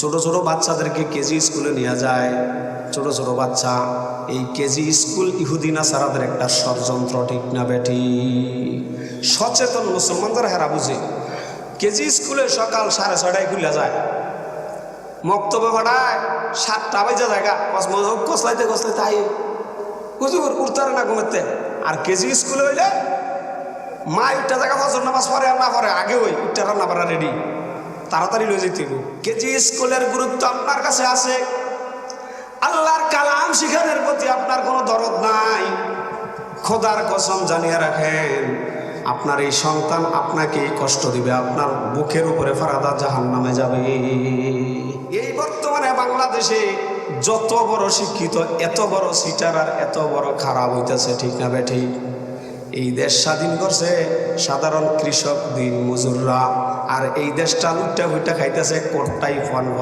ছোট ছোট বাচ্চাদেরকে কেজি স্কুলে নিয়ে যায়। ছোট ছোট বাচ্চা, এই কেজি স্কুল ইহুদিনা সারাদের একটা ষড়যন্ত্র, ঠিক না বেটি? সচেতন মুসলমানদের হেরা বুঝে, কেজি স্কুলে সকাল সাড়ে ছয়টায় খুলে যায়। মক্তব্য ভাড়ায় সাতটা বাজে জায়গা কসলাইতে কসলাইতে আই হুজুর উঠতারে না ঘুমাতে আর কেজি স্কুলে হইলে মা একটা জায়গা ফজর নামাজ পরে আর না পরে আগে ওই একটা রান্না রেডি তাড়াতাড়ি লয়ে যেতে কেজি স্কুলের গুরুত্ব আপনার কাছে আছে? আল্লাহর কালাম শিখানোর প্রতি আপনার কোনো দরদ নাই? খোদার কসম জানিয়ে রাখেন, আপনার এই সন্তান আপনাকে কষ্ট দিবে, আপনার বুকের উপরে ফারাদা জাহান নামে যাবে। এই বর্তমানে বাংলাদেশে যত বড় শিক্ষিত, এত বড় সিটার আর এত বড় খারাপ হইতেছে, ঠিক না বেঠিক এই দেশ স্বাধীন করছে সাধারণ কৃষক দিন মজুররা। আর এই দেশটা লুটটা হুইটা খাইতেছে কোটটাই ফন